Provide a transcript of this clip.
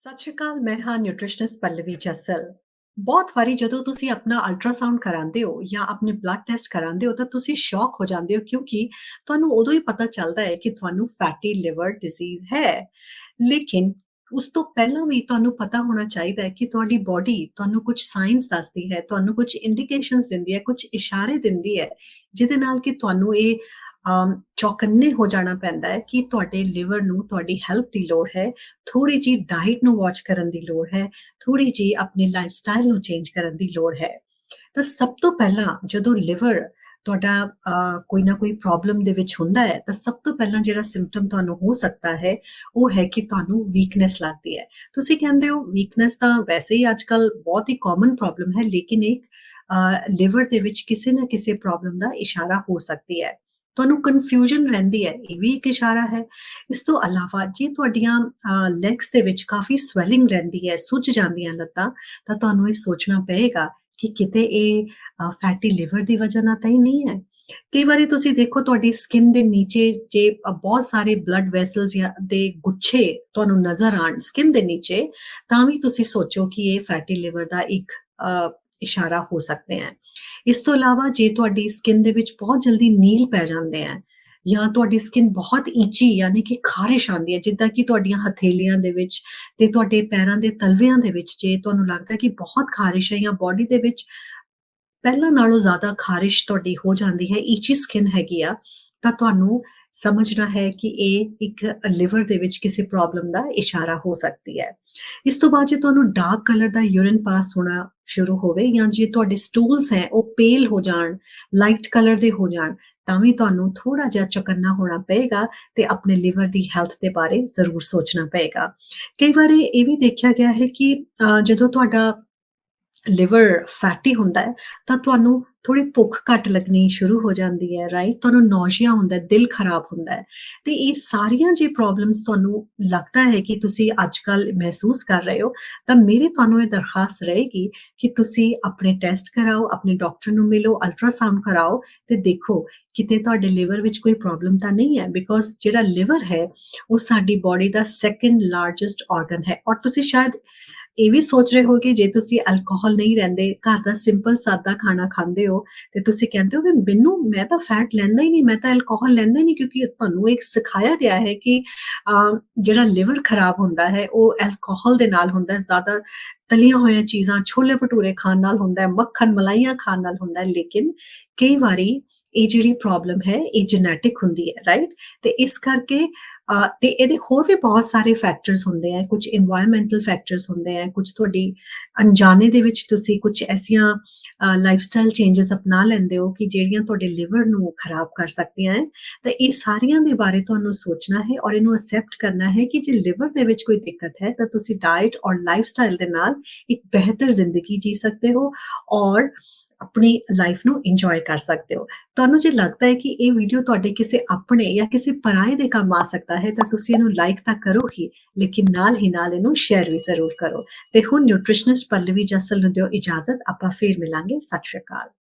ਸਤਿ ਸ਼੍ਰੀ ਅਕਾਲ, ਮੈਂ ਹਾਂ ਨਿਊਟ੍ਰੀਸ਼ਨਿਸਟ ਪੱਲਵੀ ਜੱਸਲ। ਬਹੁਤ ਵਾਰੀ ਜਦੋਂ ਤੁਸੀਂ ਆਪਣਾ ਅਲਟਰਾਸਾਊਂਡ ਕਰਾਉਂਦੇ ਹੋ ਜਾਂ ਆਪਣੇ ਬਲੱਡ ਟੈਸਟ ਕਰਾਉਂਦੇ ਹੋ ਤਾਂ ਤੁਸੀਂ ਸ਼ੌਕ ਹੋ ਜਾਂਦੇ ਹੋ ਕਿਉਂਕਿ ਤੁਹਾਨੂੰ ਉਦੋਂ ਹੀ ਪਤਾ ਚੱਲਦਾ ਹੈ ਕਿ ਤੁਹਾਨੂੰ ਫੈਟੀ ਲਿਵਰ ਡਿਜ਼ੀਜ਼ ਹੈ। ਲੇਕਿਨ ਉਸ ਤੋਂ ਪਹਿਲਾਂ ਵੀ ਤੁਹਾਨੂੰ ਪਤਾ ਹੋਣਾ ਚਾਹੀਦਾ ਹੈ ਕਿ ਤੁਹਾਡੀ ਬਾਡੀ ਤੁਹਾਨੂੰ ਕੁਝ ਸਾਈਨਸ ਦੱਸਦੀ ਹੈ, ਤੁਹਾਨੂੰ ਕੁਝ ਇੰਡੀਕੇਸ਼ਨਸ ਦਿੰਦੀ ਹੈ, ਕੁਝ ਇਸ਼ਾਰੇ ਦਿੰਦੀ ਹੈ, ਜਿਹਦੇ ਨਾਲ ਕਿ ਤੁਹਾਨੂੰ ਇਹ ਚੌਕੰਨੇ ਹੋ ਜਾਣਾ ਪੈਂਦਾ ਹੈ ਕਿ ਤੁਹਾਡੇ ਲਿਵਰ ਨੂੰ ਤੁਹਾਡੀ ਹੈਲਪ ਦੀ ਲੋੜ ਹੈ ਥੋੜੀ ਜੀ ਡਾਈਟ ਨੂੰ ਵਾਚ ਕਰਨ ਦੀ ਲੋੜ ਹੈ ਥੋੜੀ ਜੀ ਆਪਣੇ ਲਾਈਫ ਸਟਾਈਲ ਨੂੰ ਚੇਂਜ ਕਰਨ ਦੀ ਲੋੜ ਹੈ। ਤਾਂ ਸਭ ਤੋਂ ਪਹਿਲਾਂ ਜਦੋਂ ਲਿਵਰ ਤੁਹਾਡਾ ਕੋਈ ਨਾ ਕੋਈ ਪ੍ਰੋਬਲਮ ਦੇ ਵਿੱਚ ਹੁੰਦਾ ਹੈ, ਤਾਂ ਸਭ ਤੋਂ ਪਹਿਲਾਂ ਜਿਹੜਾ ਸਿੰਪਟਮ ਤੁਹਾਨੂੰ ਹੋ ਸਕਦਾ ਹੈ, ਉਹ ਹੈ ਕਿ ਤੁਹਾਨੂੰ ਵੀਕਨੈਸ ਲੱਗਦੀ ਹੈ। ਤੁਸੀਂ ਕਹਿੰਦੇ ਹੋ ਵੀਕਨੈਸ ਤਾਂ ਵੈਸੇ ਹੀ ਅੱਜਕੱਲ ਬਹੁਤ ਹੀ ਕਾਮਨ ਪ੍ਰੋਬਲਮ ਹੈ, ਲੇਕਿਨ ਇੱਕ ਲਿਵਰ ਦੇ ਵਿੱਚ ਕਿਸੇ ਨਾ ਕਿਸੇ ਪ੍ਰੋਬਲਮ ਦਾ ਇਸ਼ਾਰਾ ਹੋ ਸਕਦੀ ਹੈ। ਤੁਹਾਨੂੰ ਕਨਫਿਊਜ਼ਨ ਰਹਿੰਦੀ ਹੈ ਇਹ ਵੀ ਇੱਕ ਇਸ਼ਾਰਾ ਹੈ। ਇਸ ਤੋਂ ਇਲਾਵਾ ਜੇ ਤੁਹਾਡੀਆਂ ਲੈਗਸ ਦੇ ਵਿੱਚ ਕਾਫੀ ਸਵੈਲਿੰਗ ਰਹਿੰਦੀ ਹੈ ਸੁੱਜ ਜਾਂਦੀਆਂ ਲੱਤਾਂ ਤਾਂ ਤੁਹਾਨੂੰ ਇਹ ਸੋਚਣਾ ਪਏਗਾ ਕਿ ਕਿਤੇ ਇਹ ਫੈਟੀ ਲਿਵਰ ਦੀ ਵਜ੍ਹਾ ਨਾਲ ਤਾਂ ਹੀ ਨਹੀਂ ਹੈ। ਕਈ ਵਾਰੀ ਤੁਸੀਂ ਦੇਖੋ ਤੁਹਾਡੀ ਸਕਿਨ ਦੇ ਨੀਚੇ ਜੇ ਬਹੁਤ ਸਾਰੇ ਬਲੱਡ ਵੈਸਲਸ ਦੇ ਗੁੱਛੇ ਤੁਹਾਨੂੰ ਨਜ਼ਰ ਆਣ ਸਕਿਨ ਦੇ ਨੀਚੇ ਤਾਂ ਵੀ ਤੁਸੀਂ ਸੋਚੋ ਕਿ ਇਹ ਫੈਟੀ ਲਿਵਰ ਦਾ ਇੱਕ ਅ, ਇਸ਼ਾਰਾ ਹੋ ਸਕਦੇ ਹੈ। ਇਸ ਤੋਂ ਇਲਾਵਾ ਜੇ ਤੁਹਾਡੀ ਸਕਿਨ ਦੇ ਵਿੱਚ ਬਹੁਤ ਜਲਦੀ ਨੀਲ ਪੈ ਜਾਂਦੇ ਆ ਜਾਂ ਤੁਹਾਡੀ ਸਕਿਨ ਬਹੁਤ ਈਚੀ ਯਾਨੀ ਕਿ ਖਾਰਿਸ਼ ਆਉਂਦੀ ਹੈ, ਜਿੱਦਾਂ ਕਿ ਤੁਹਾਡੀਆਂ ਹਥੇਲੀਆਂ ਦੇ ਵਿੱਚ ਤੇ ਤੁਹਾਡੇ ਪੈਰਾਂ ਦੇ ਤਲਵਿਆਂ ਦੇ ਵਿੱਚ ਜੇ ਤੁਹਾਨੂੰ ਲੱਗਦਾ ਕਿ ਬਹੁਤ ਖਾਰਿਸ਼ ਹੈ ਜਾਂ ਬਾਡੀ ਦੇ ਵਿੱਚ ਪਹਿਲਾਂ ਨਾਲੋਂ ਜ਼ਿਆਦਾ ਖਾਰਿਸ਼ ਤੁਹਾਡੀ ਹੋ ਜਾਂਦੀ ਹੈ, ਈਚੀ ਸਕਿਨ ਹੈਗੀ ਆ, ਤਾਂ ਤੁਹਾਨੂੰ ਸਮਝਣਾ ਹੈ ਕਿ ਇਹ ਇੱਕ ਲਿਵਰ ਦੇ ਵਿੱਚ ਕਿਸੇ ਪ੍ਰੋਬਲਮ ਦਾ ਇਸ਼ਾਰਾ ਹੋ ਸਕਦੀ ਹੈ। ਇਸ ਤੋਂ ਬਾਅਦ ਜੇ ਤੁਹਾਨੂੰ ਡਾਰਕ ਕਲਰ ਦਾ ਯੂਰਿਨ ਪਾਸ ਹੋਣਾ ਸ਼ੁਰੂ ਹੋਵੇ ਜਾਂ ਜੇ ਤੁਹਾਡੇ ਸਟੂਲਸ ਹੈ ਉਹ ਪੇਲ ਹੋ ਜਾਣ ਲਾਈਟ ਕਲਰ ਦੇ ਹੋ ਜਾਣ ਤਾਂ ਵੀ ਤੁਹਾਨੂੰ ਥੋੜਾ ਜਿਹਾ ਚਕੰਨਾ ਹੋਣਾ ਪਏਗਾ ਤੇ ਆਪਣੇ ਲਿਵਰ ਦੀ ਹੈਲਥ ਦੇ ਬਾਰੇ ਜ਼ਰੂਰ ਸੋਚਣਾ ਪਏਗਾ। ਕਈ ਵਾਰੀ ਇਹ ਵੀ ਦੇਖਿਆ ਗਿਆ ਹੈ ਕਿ ਅ, ਜਦੋਂ ਤੁਹਾਡਾ ਲਿਵਰ ਫੈਟੀ ਹੁੰਦਾ ਹੈ ਤਾਂ ਤੁਹਾਨੂੰ ਥੋੜੀ ਭੁੱਖ ਘੱਟ ਲੱਗਣੀ ਸ਼ੁਰੂ ਹੋ ਜਾਂਦੀ ਹੈ ਰਾਈਟ ਤੁਹਾਨੂੰ ਨੌਸ਼ੀਆ ਹੁੰਦਾ ਹੈ, ਦਿਲ ਖਰਾਬ ਹੁੰਦਾ ਹੈ। ਤੇ ਇਹ ਸਾਰੀਆਂ ਜੇ ਪ੍ਰੋਬਲਮਸ ਤੁਹਾਨੂੰ ਲੱਗਦਾ ਹੈ ਕਿ ਤੁਸੀਂ ਅੱਜਕੱਲ ਮਹਿਸੂਸ ਕਰ ਰਹੇ ਹੋ, ਤਾਂ ਮੇਰੀ ਤੁਹਾਨੂੰ ਇਹ ਦਰਖਾਸਤ ਰਹੇਗੀ ਕਿ ਤੁਸੀਂ ਆਪਣੇ ਟੈਸਟ ਕਰਾਓ, ਆਪਣੇ ਡਾਕਟਰ ਨੂੰ ਮਿਲੋ ਅਲਟਰਾਸਾਊਂਡ ਕਰਾਓ ਤੇ ਦੇਖੋ ਕਿਤੇ ਤੁਹਾਡੇ ਲਿਵਰ ਵਿੱਚ ਕੋਈ ਪ੍ਰੋਬਲਮ ਤਾਂ ਨਹੀਂ ਹੈ ਬਿਕੋਜ਼ ਜਿਹੜਾ ਲਿਵਰ ਹੈ, ਉਹ ਸਾਡੀ ਬਾਡੀ ਦਾ ਸੈਕੰਡ ਲਾਰਜੈਸਟ ਆਰਗਨ ਹੈ। ਔਰ ਤੁਸੀਂ ਸ਼ਾਇਦ ਇਹ ਵੀ ਸੋਚ ਰਹੇ ਹੋ ਕਿ ਜੇ ਤੁਸੀਂ ਅਲਕੋਹਲ ਨਹੀਂ ਰਹਿੰਦੇ, ਘਰ ਦਾ ਸਿੰਪਲ ਸਾਦਾ ਖਾਣਾ ਖਾਂਦੇ ਹੋ, ਤੇ ਤੁਸੀਂ ਕਹਿੰਦੇ ਹੋ ਵੀ ਮੈਨੂੰ, ਮੈਂ ਤਾਂ ਫੈਟ ਲੈਂਦਾ ਹੀ ਨਹੀਂ, ਮੈਂ ਤਾਂ ਅਲਕੋਹਲ ਲੈਂਦਾ ਹੀ ਨਹੀਂ, ਕਿਉਂਕਿ ਤੁਹਾਨੂੰ ਇੱਕ ਸਿਖਾਇਆ ਗਿਆ ਹੈ ਕਿ ਜਿਹੜਾ ਲਿਵਰ ਖਰਾਬ ਹੁੰਦਾ ਹੈ, ਉਹ ਅਲਕੋਹਲ ਦੇ ਨਾਲ ਹੁੰਦਾ ਹੈ, ਜ਼ਿਆਦਾ ਤਲੀਆਂ ਹੋਈਆਂ ਚੀਜ਼ਾਂ, ਛੋਲੇ ਭਟੂਰੇ ਖਾਣ ਨਾਲ ਹੁੰਦਾ ਹੈ, ਮੱਖਣ, ਮਲਾਈਆਂ ਖਾਣ ਨਾਲ ਹੁੰਦਾ ਹੈ, ਲੇਕਿਨ ਕਈ ਵਾਰੀ ਇਹ ਜਿਹੜੀ ਪ੍ਰੋਬਲਮ ਹੈ, ਇਹ ਜੈਨੇਟਿਕ ਹੁੰਦੀ ਹੈ ਰਾਈਟ ਤੇ ਇਸ ਕਰਕੇ ਤੇ ਇਹਦੇ ਹੋਰ ਵੀ ਬਹੁਤ ਸਾਰੇ ਫੈਕਟਰਸ ਹੁੰਦੇ ਆ ਕੁਝ এনवायरमेंटਲ ਫੈਕਟਰਸ ਹੁੰਦੇ ਆ ਕੁਝ ਤੁਹਾਡੀ ਅਣਜਾਣੇ ਦੇ ਵਿੱਚ ਤੁਸੀਂ ਕੁਝ ਐਸੀਆਂ ਲਾਈਫਸਟਾਈਲ ਚੇਂजेस ਅਪਣਾ ਲੈਂਦੇ ਹੋ ਕਿ ਜਿਹੜੀਆਂ ਤੁਹਾਡੇ ਲਿਵਰ ਨੂੰ ਖਰਾਬ ਕਰ ਸਕਦੀਆਂ ਹੈ ਤਾਂ ਇਹ ਸਾਰੀਆਂ ਦੇ ਬਾਰੇ ਤੁਹਾਨੂੰ ਸੋਚਣਾ ਹੈ ਔਰ ਇਹਨੂੰ ਅਸੈਪਟ ਕਰਨਾ ਹੈ ਕਿ ਜੇ ਲਿਵਰ ਦੇ ਵਿੱਚ ਕੋਈ ਦਿੱਕਤ ਹੈ, ਤਾਂ ਤੁਸੀਂ ਡਾਈਟ ਔਰ ਲਾਈਫ ਸਟਾਈਲ ਦੇ ਨਾਲ ਇੱਕ ਬਿਹਤਰ ਜ਼ਿੰਦਗੀ ਜੀ ਸਕਦੇ ਹੋ ਔਰ ਆਪਣੀ ਲਾਈਫ ਨੂੰ ਇੰਜੋਏ ਕਰ ਸਕਦੇ ਹੋ। ਤੁਹਾਨੂੰ ਜੇ ਲੱਗਦਾ ਹੈ ਕਿ ਇਹ ਵੀਡੀਓ ਤੁਹਾਡੇ ਕਿਸੇ ਆਪਣੇ ਜਾਂ ਕਿਸੇ ਪਰਾਏ ਦੇ ਕੰਮ ਆ ਸਕਦਾ ਹੈ, ਤਾਂ ਤੁਸੀਂ ਇਹਨੂੰ ਲਾਈਕ ਤਾਂ ਕਰੋ ਹੀ ਲੇਕਿਨ ਨਾਲ ਹੀ ਨਾਲ ਇਹਨੂੰ ਸ਼ੇਅਰ ਵੀ ਜ਼ਰੂਰ ਕਰੋ। ਤੇ ਹੁਣ ਨਿਊਟ੍ਰੀਸ਼ਨਿਸਟ ਪੱਲਵੀ ਜਸਲ ਨੂੰ ਦਿਓ ਇਜਾਜ਼ਤ, ਆਪਾਂ ਫੇਰ ਮਿਲਾਂਗੇ। ਸਤਿ ਸ਼੍ਰੀ ਅਕਾਲ।